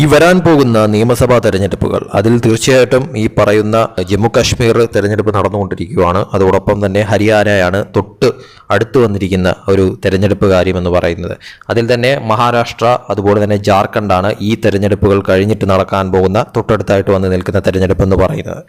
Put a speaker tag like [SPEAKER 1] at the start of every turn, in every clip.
[SPEAKER 1] ഈ വരാൻ പോകുന്ന നിയമസഭാ തെരഞ്ഞെടുപ്പുകൾ അതിൽ തീർച്ചയായിട്ടും ഈ പറയുന്ന ജമ്മു കാശ്മീർ തെരഞ്ഞെടുപ്പ് നടന്നുകൊണ്ടിരിക്കുകയാണ്. അതോടൊപ്പം തന്നെ ഹരിയാനയാണ് തൊട്ട് അടുത്ത് വന്നിരിക്കുന്ന ഒരു തെരഞ്ഞെടുപ്പ് കാര്യമെന്ന് പറയുന്നത്. അതിൽ തന്നെ മഹാരാഷ്ട്ര അതുപോലെ തന്നെ ജാർഖണ്ഡാണ് ഈ തെരഞ്ഞെടുപ്പുകൾ കഴിഞ്ഞിട്ട് നടക്കാൻ പോകുന്ന തൊട്ടടുത്തായിട്ട് വന്ന് നിൽക്കുന്ന തെരഞ്ഞെടുപ്പ് എന്ന് പറയുന്നത്.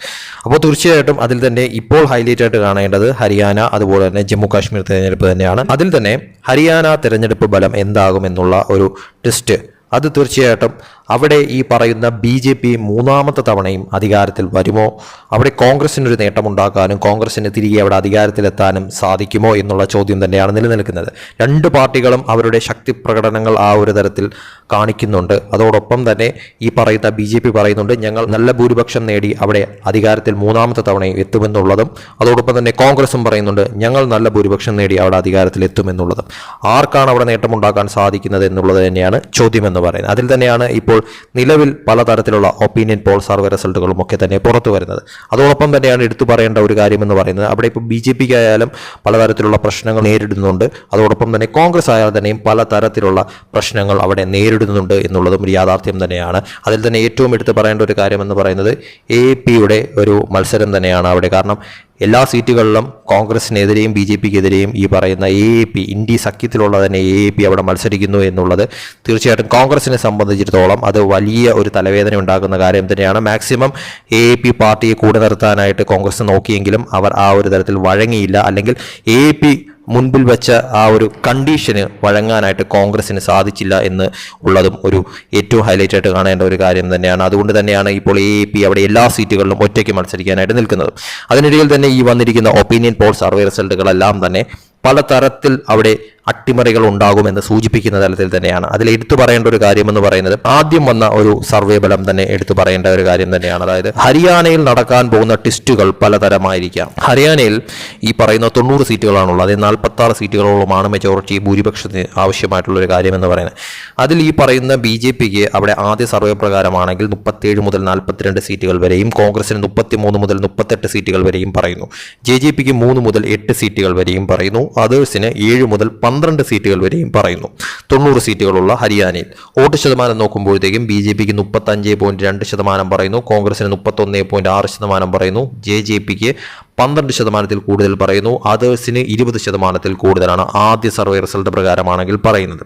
[SPEAKER 1] അപ്പോൾ തീർച്ചയായിട്ടും അതിൽ തന്നെ ഇപ്പോൾ ഹൈലൈറ്റ് ആയിട്ട് കാണേണ്ടത് ഹരിയാന അതുപോലെ തന്നെ ജമ്മു കാശ്മീർ തെരഞ്ഞെടുപ്പ് തന്നെയാണ്. അതിൽ തന്നെ ഹരിയാന തെരഞ്ഞെടുപ്പ് ഫലം എന്താകുമെന്നുള്ള ഒരു ടെസ്റ്റ് അത് തീർച്ചയായിട്ടും അവിടെ ഈ പറയുന്ന ബി ജെ പി മൂന്നാമത്തെ തവണയും അധികാരത്തിൽ വരുമോ? അവിടെ കോൺഗ്രസിനൊരു നേട്ടമുണ്ടാക്കാനും കോൺഗ്രസിന് തിരികെ അവിടെ അധികാരത്തിലെത്താനും സാധിക്കുമോ എന്നുള്ള ചോദ്യം തന്നെയാണ് നിലനിൽക്കുന്നത്. രണ്ട് പാർട്ടികളും അവരുടെ ശക്തി പ്രകടനങ്ങൾ ആ ഒരു തരത്തിൽ കാണിക്കുന്നുണ്ട്. അതോടൊപ്പം തന്നെ ഈ പറയുന്ന ബി ജെ പി പറയുന്നുണ്ട് ഞങ്ങൾ നല്ല ഭൂരിപക്ഷം നേടി അവിടെ അധികാരത്തിൽ മൂന്നാമത്തെ തവണയും എത്തുമെന്നുള്ളതും അതോടൊപ്പം തന്നെ കോൺഗ്രസും പറയുന്നുണ്ട് ഞങ്ങൾ നല്ല ഭൂരിപക്ഷം നേടി അവിടെ അധികാരത്തിൽ എത്തുമെന്നുള്ളതും ആർക്കാണ് അവിടെ നേട്ടമുണ്ടാക്കാൻ സാധിക്കുന്നത് എന്നുള്ളത് തന്നെയാണ് ചോദ്യം എന്ന് പറയുന്നത്. അതിൽ തന്നെയാണ് ഇപ്പോൾ നിലവിൽ പലതരത്തിലുള്ള ഒപ്പീനിയൻ പോൾ സർവേ റിസൾട്ടുകളും ഒക്കെ തന്നെ പുറത്തു വരുന്നത്. അതോടൊപ്പം തന്നെയാണ് എടുത്തു പറയേണ്ട ഒരു കാര്യമെന്ന് പറയുന്നത്. അവിടെ ഇപ്പോൾ ബി ജെ പിക്ക് ആയാലും പലതരത്തിലുള്ള പ്രശ്നങ്ങൾ നേരിടുന്നുണ്ട്. അതോടൊപ്പം തന്നെ കോൺഗ്രസ് ആയാലും തന്നെയും പലതരത്തിലുള്ള പ്രശ്നങ്ങൾ അവിടെ നേരിടുന്നുണ്ട് എന്നുള്ളതും ഒരു യാഥാർത്ഥ്യം തന്നെയാണ്. അതിൽ തന്നെ ഏറ്റവും എടുത്തു പറയേണ്ട ഒരു കാര്യമെന്ന് പറയുന്നത് എ പിയുടെ ഒരു മത്സരം തന്നെയാണ് അവിടെ. കാരണം എല്ലാ സീറ്റുകളിലും കോൺഗ്രസിനെതിരെയും ബി ജെ പിക്കെതിരെയും ഈ പറയുന്ന എ എ പി ഇന്ത്യ സഖ്യത്തിലുള്ള തന്നെ എ എ പി അവിടെ മത്സരിക്കുന്നു എന്നുള്ളത് തീർച്ചയായിട്ടും കോൺഗ്രസിനെ സംബന്ധിച്ചിടത്തോളം അത് വലിയ ഒരു തലവേദന ഉണ്ടാക്കുന്ന കാര്യം തന്നെയാണ്. മാക്സിമം എ എ പി പാർട്ടിയെ കൂടെ നിർത്താനായിട്ട് കോൺഗ്രസ് നോക്കിയെങ്കിലും അവർ ആ ഒരു തരത്തിൽ വഴങ്ങിയില്ല. അല്ലെങ്കിൽ എ എ പി മുൻപിൽ വെച്ച ആ ഒരു കണ്ടീഷന് വഴങ്ങാനായിട്ട് കോൺഗ്രസിന് സാധിച്ചില്ല എന്ന് ഉള്ളതും ഒരു ഏറ്റവും ഹൈലൈറ്റ് ആയിട്ട് കാണേണ്ട ഒരു കാര്യം തന്നെയാണ്. അതുകൊണ്ട് തന്നെയാണ് ഇപ്പോൾ എ പി അവിടെ എല്ലാ സീറ്റുകളിലും ഒറ്റയ്ക്ക് മത്സരിക്കാനായിട്ട് നിൽക്കുന്നത്. അതിനിടയിൽ തന്നെ ഈ വന്നിരിക്കുന്ന ഒപ്പീനിയൻ പോൾ സർവേ റിസൾട്ടുകളെല്ലാം തന്നെ പല തരത്തിൽ അവിടെ അട്ടിമറികൾ ഉണ്ടാകുമെന്ന് സൂചിപ്പിക്കുന്ന തലത്തിൽ തന്നെയാണ്. അതിൽ എടുത്തു പറയേണ്ട ഒരു കാര്യമെന്ന് പറയുന്നത് ആദ്യം വന്ന ഒരു സർവേ ബലം തന്നെ എടുത്തു പറയേണ്ട ഒരു കാര്യം തന്നെയാണ്. അതായത് ഹരിയാനയിൽ നടക്കാൻ പോകുന്ന ടെസ്റ്റുകൾ പലതരമായിരിക്കാം. ഹരിയാനയിൽ ഈ പറയുന്ന തൊണ്ണൂറ് സീറ്റുകളാണുള്ളത്. അതിൽ നാൽപ്പത്തി ആറ് സീറ്റുകളോളമാണ് മെജോറിറ്റി ഭൂരിപക്ഷത്തിന് ആവശ്യമായിട്ടുള്ള ഒരു കാര്യമെന്ന് പറയുന്നത്. അതിൽ ഈ പറയുന്ന ബി ജെ പിക്ക് അവിടെ ആദ്യ സർവേ പ്രകാരമാണെങ്കിൽ മുപ്പത്തേഴ് മുതൽ നാൽപ്പത്തിരണ്ട് സീറ്റുകൾ വരെയും കോൺഗ്രസിന് മുപ്പത്തിമൂന്ന് മുതൽ മുപ്പത്തെട്ട് സീറ്റുകൾ വരെയും പറയുന്നു. ജെ ജെ പിക്ക് മൂന്ന് മുതൽ എട്ട് സീറ്റുകൾ വരെയും പറയുന്നു. അതേഴ്സിന് ഏഴ് മുതൽ പന്ത്രണ്ട് സീറ്റുകൾ വരെയും പറയുന്നു. തൊണ്ണൂറ് സീറ്റുകളുള്ള ഹരിയാനയിൽ. വോട്ട് ശതമാനം നോക്കുമ്പോഴത്തേക്കും ബി ജെ പിക്ക് മുപ്പത്തഞ്ച് പോയിന്റ് രണ്ട് ശതമാനം പറയുന്നു. കോൺഗ്രസിന് മുപ്പത്തൊന്ന് പോയിന്റ് ആറ് ശതമാനം പറയുന്നു. ജെ ജെ പിക്ക് പന്ത്രണ്ട് ശതമാനത്തിൽ കൂടുതൽ പറയുന്നു. അതേഴ്സിന് ഇരുപത് ശതമാനത്തിൽ കൂടുതലാണ് ആദ്യ സർവേ റിസൾട്ട് പ്രകാരമാണെങ്കിൽ പറയുന്നത്.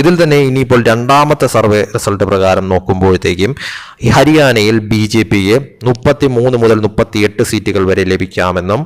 [SPEAKER 1] ഇതിൽ തന്നെ ഇനിയിപ്പോൾ രണ്ടാമത്തെ സർവേ റിസൾട്ട് പ്രകാരം നോക്കുമ്പോഴത്തേക്കും ഹരിയാനയിൽ ബി ജെ പിക്ക് മുപ്പത്തി മൂന്ന് മുതൽ മുപ്പത്തിയെട്ട് സീറ്റുകൾ വരെ ലഭിക്കാമെന്നും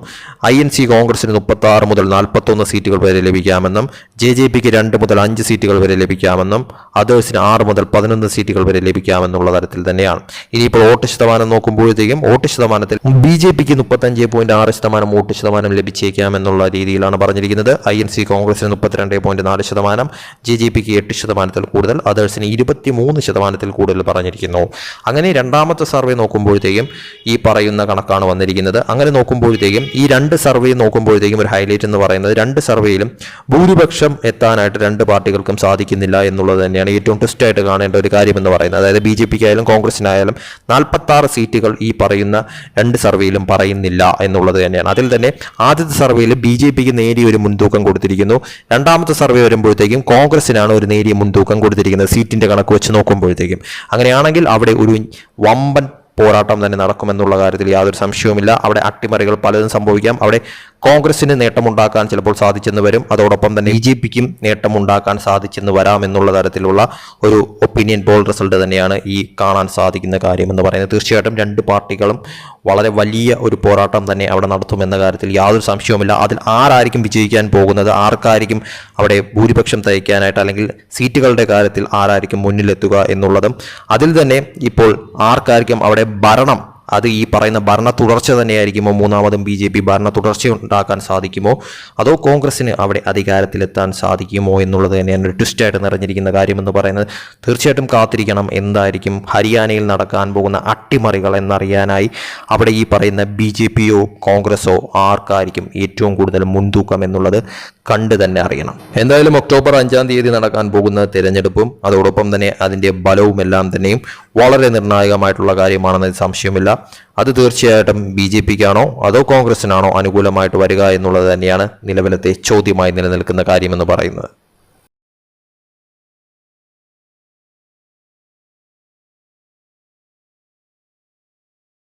[SPEAKER 1] ഐ എൻ സി കോൺഗ്രസിന് മുപ്പത്തി ആറ് മുതൽ നാൽപ്പത്തൊന്ന് സീറ്റുകൾ വരെ ലഭിക്കാമെന്നും ജെ ജെ പിക്ക് രണ്ട് മുതൽ അഞ്ച് സീറ്റുകൾ വരെ ലഭിക്കാമെന്നും അതേഴ്സിന് ആറ് മുതൽ പതിനൊന്ന് സീറ്റുകൾ വരെ ലഭിക്കാമെന്നുള്ള തരത്തിൽ തന്നെയാണ്. ഇനിയിപ്പോൾ വോട്ട് ശതമാനം നോക്കുമ്പോഴത്തേക്കും വോട്ട് ശതമാനത്തിൽ ബി ജെ പിക്ക് മുപ്പത്തഞ്ച് പോയിന്റ് ആറ് ശതമാനം വോട്ട് ശതമാനം ലഭിച്ചേക്കാം എന്നുള്ള രീതിയിലാണ് പറഞ്ഞിരിക്കുന്നത്. ഐ എൻ സി കോൺഗ്രസിന് മുപ്പത്തിരണ്ട് പോയിന്റ് നാല് ശതമാനം ജെ ജെ പിക്ക് എട്ട് ശതമാനത്തിൽ കൂടുതൽ അതേഴ്സിന് ഇരുപത്തി മൂന്ന് ശതമാനത്തിൽ കൂടുതൽ പറഞ്ഞിരിക്കുന്നു. അങ്ങനെ രണ്ടാമത്തെ സർവേ നോക്കുമ്പോഴത്തേക്കും ഈ പറയുന്ന കണക്കാണ് വന്നിരിക്കുന്നത്. അങ്ങനെ നോക്കുമ്പോഴത്തേക്കും ഈ രണ്ട് സർവേ നോക്കുമ്പോഴത്തേക്കും ഒരു ഹൈലൈറ്റ് എന്ന് പറയുന്നത് രണ്ട് സർവേയിലും ഭൂരിപക്ഷം എത്താനായിട്ട് രണ്ട് പാർട്ടികൾക്കും സാധിക്കുന്നില്ല എന്നുള്ളത് തന്നെയാണ് ഏറ്റവും ട്വിസ്റ്റ് ആയിട്ട് കാണേണ്ട ഒരു കാര്യം എന്ന് പറയുന്നത്. അതായത് ബി ജെ പിക്കായാലും കോൺഗ്രസിനായാലും നാൽപ്പത്തി ആറ് സീറ്റുകൾ ഈ പറയുന്ന രണ്ട് സർവേയിലും പറയുന്നില്ല എന്നുള്ളത് തന്നെയാണ്. അതിൽ തന്നെ ആദ്യത്തെ സർവേയിൽ ബി ജെ പിക്ക് നേരിയ ഒരു മുൻതൂക്കം കൊടുത്തിരിക്കുന്നു. രണ്ടാമത്തെ സർവേ വരുമ്പോഴത്തേക്കും കോൺഗ്രസിനാണ് ഒരു നേരിയ മുൻതൂക്കം കൊടുത്തിരിക്കുന്നത്. സീറ്റിന്റെ കണക്ക് വെച്ച് നോക്കുമ്പോഴത്തേക്കും. അങ്ങനെയാണെങ്കിൽ അവിടെ ഒരു വമ്പൻ പോരാട്ടം തന്നെ നടക്കുമെന്നുള്ള കാര്യത്തിൽ യാതൊരു സംശയവുമില്ല. അവിടെ അട്ടിമറികൾ പലതും സംഭവിക്കാം. അവിടെ കോൺഗ്രസിന് നേട്ടമുണ്ടാക്കാൻ ചിലപ്പോൾ സാധിച്ചെന്ന് വരും. അതോടൊപ്പം തന്നെ ബി ജെ പിക്കും നേട്ടമുണ്ടാക്കാൻ സാധിച്ചെന്ന് വരാം എന്നുള്ള തരത്തിലുള്ള ഒരു ഒപ്പീനിയൻ പോൾ റിസൾട്ട് തന്നെയാണ് ഈ കാണാൻ സാധിക്കുന്ന കാര്യം എന്ന് പറയുന്നത്. തീർച്ചയായിട്ടും രണ്ട് പാർട്ടികളും വളരെ വലിയ ഒരു പോരാട്ടം തന്നെ അവിടെ നടത്തുമെന്ന കാര്യത്തിൽ യാതൊരു സംശയവുമില്ല. അതിൽ ആരായിരിക്കും വിജയിക്കാൻ പോകുന്നത്? ആർക്കായിരിക്കും അവിടെ ഭൂരിപക്ഷം തയ്ക്കാനായിട്ട് അല്ലെങ്കിൽ സീറ്റുകളുടെ കാര്യത്തിൽ ആരായിരിക്കും മുന്നിലെത്തുക എന്നുള്ളതും അതിൽ തന്നെ ഇപ്പോൾ ആർക്കായിരിക്കും അവിടെ ഭരണം അത് ഈ പറയുന്ന ഭരണ തുടർച്ച തന്നെയായിരിക്കുമോ? മൂന്നാമതും ബി ജെ പി ഭരണ തുടർച്ച ഉണ്ടാക്കാൻ സാധിക്കുമോ? അതോ കോൺഗ്രസ്സിന് അവിടെ അധികാരത്തിലെത്താൻ സാധിക്കുമോ എന്നുള്ളത് തന്നെയാണ് ഒരു ട്വിസ്റ്റായിട്ട് നിറഞ്ഞിരിക്കുന്ന കാര്യമെന്ന് പറയുന്നത്. തീർച്ചയായിട്ടും കാത്തിരിക്കണം. എന്തായിരിക്കും ഹരിയാനയിൽ നടക്കാൻ പോകുന്ന അട്ടിമറികൾ എന്നറിയാനായി അവിടെ ഈ പറയുന്ന ബി ജെ പിയോ കോൺഗ്രസ്സോ ആർക്കായിരിക്കും ഏറ്റവും കൂടുതൽ മുൻതൂക്കം എന്നുള്ളത് കണ്ട് തന്നെ അറിയണം. എന്തായാലും ഒക്ടോബർ അഞ്ചാം തീയതി നടക്കാൻ പോകുന്ന തിരഞ്ഞെടുപ്പും അതോടൊപ്പം തന്നെ അതിന്റെ ബലവും എല്ലാം തന്നെയും വളരെ നിർണായകമായിട്ടുള്ള കാര്യമാണെന്ന് സംശയമില്ല. അത് തീർച്ചയായിട്ടും ബി ജെ പിക്കാണോ അതോ കോൺഗ്രസിനാണോ അനുകൂലമായിട്ട് വരിക എന്നുള്ളത് തന്നെയാണ് നിലവിലത്തെ ചോദ്യമായി നിലനിൽക്കുന്ന കാര്യമെന്ന് പറയുന്നത്.